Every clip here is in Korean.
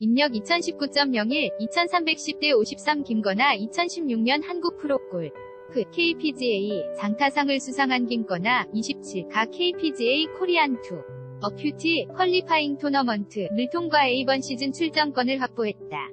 입력 2019.01, 2310대 53 김건아 2016년 한국 프로골 그 KPGA 장타상을 수상한 김건아 27가 KPGA 코리안2 어큐티 퀄리파잉 토너먼트를 통과해 이번 시즌 출전권을 확보했다.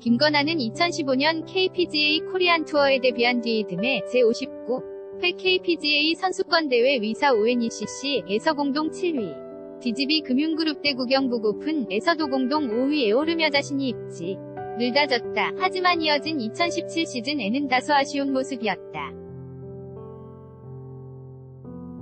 김건아는 2015년 KPGA 코리안 투어에 데뷔한 뒤 이듬해 제59회 KPGA 선수권 대회 위사 ONECC에서 공동 7위. DGB 금융그룹 대 구경북 오픈에서도 공동 5위에 오르며 자신이 입지. 를 다졌다. 하지만 이어진 2017 시즌에는 다소 아쉬운 모습이었다.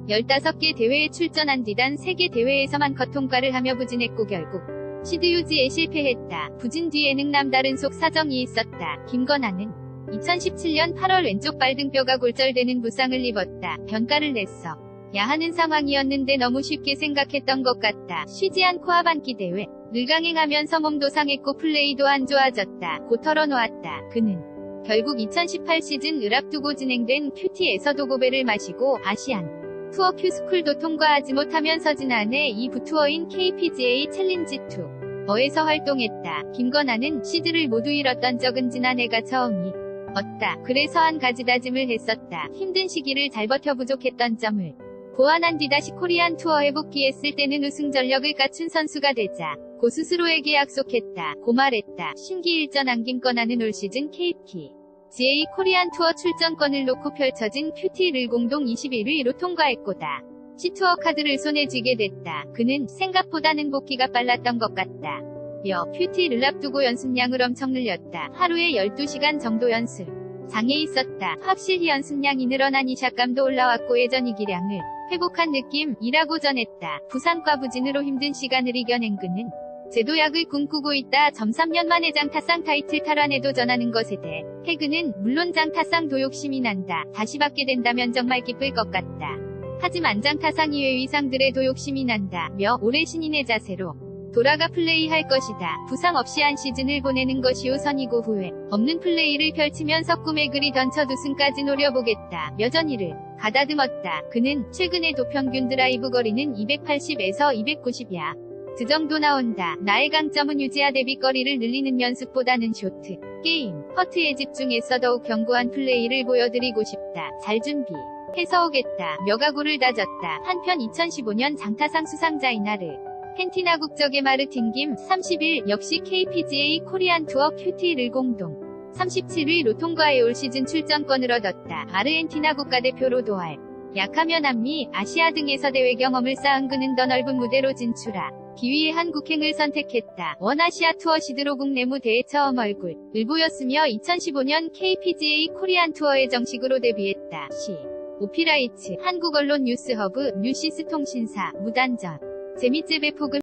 15개 대회에 출전한 뒤단 3개 대회에서만 컷통과를 하며 부진했고 결국 시드 유지에 실패했다. 부진 뒤에는 남다른 속 사정이 있었다. 김건아는 2017년 8월 왼쪽 발등뼈가 골절되는 부상을 입었다. 변가를 냈어. 야 하는 상황이었는데 너무 쉽게 생각했던 것 같다. 쉬지 않고 하반기 대회 늘 강행하면서 몸도 상했고 플레이도 안 좋아졌다. 고 털어놓았다. 그는 결국 2018 시즌 을 앞두고 진행된 큐티에서도 고배를 마시고 아시안 투어 큐스쿨도 통과하지 못하면서 지난해 2부 투어인 KPGA 챌린지 2 어에서 활동했다. 김건아는 시드를 모두 잃었던 적은 지난해가 처음이 었다. 그래서 한 가지 다짐을 했었다. 힘든 시기를 잘 버텨 부족했던 점을 보완한 뒤 다시 코리안 투어에 복귀했을 때는 우승 전력을 갖춘 선수가 되자 고 스스로에게 약속했다. 고 말했다. 심기일전한 김건아는 올 시즌 KP GA 코리안 투어 출전권을 놓고 펼쳐진 큐티를 공동 21위로 통과했고다. 시투어 카드를 손에 쥐게 됐다. 그는 생각보다는 복귀가 빨랐던 것 같다. 며 큐티를 앞두고 연습량을 엄청 늘렸다. 하루에 12시간 정도 연습. 장에 있었다. 확실히 연습량이 늘어나니 샷감도 올라왔고 예전 이 기량을 회복한 느낌이라고 전했다. 부산과 부진으로 힘든 시간을 이겨낸 그는 제도약을 꿈꾸고 있다. 점 3년 만에 장 타상 타이틀 탈환에 도 전하는 것에 대해 태그는 물론 장 타상 도 욕심이 난다. 다시 받게 된다면 정말 기쁠 것 같다. 하지만 장 타상 이외 위상들에도 욕심이 난다. 며 올해 신인의 자세로 돌아가 플레이할 것이다. 부상 없이 한 시즌을 보내는 것이 우선이고 후회 없는 플레이를 펼치면서 꿈의 글이 던쳐 두승까지 노려보겠다. 여전히를 가다듬었다. 그는 최근에도 평균 드라이브 거리는 280에서 290야. 그 정도 나온다. 나의 강점은 유지하 대비 거리를 늘리는 연습보다는 쇼트, 게임, 퍼트에 집중해서 더욱 견고한 플레이를 보여드리고 싶다. 잘 준비. 해서 오겠다. 묘가구를 다졌다. 한편 2015년 장타상 수상자인 아르. 헨티나 국적의 마르틴 김 30일 역시 KPGA 코리안 투어 큐티를 공동 37위 로 통과해 올 시즌 출전권을 얻었다. 아르헨티나 국가대표로 도할 약하면 남미, 아시아 등에서 대회 경험을 쌓은 그는 더 넓은 무대로 진출하. 기위의 한국행을 선택했다. 원아시아 투어 시드로 국 내 무대에 처음 얼굴. 을 보였으며 2015년 KPGA 코리안 투어에 정식으로 데뷔했다. 시. 오피라이츠, 한국 언론 뉴스허브, 뉴시스 통신사, 무단전. 재미집의 폭음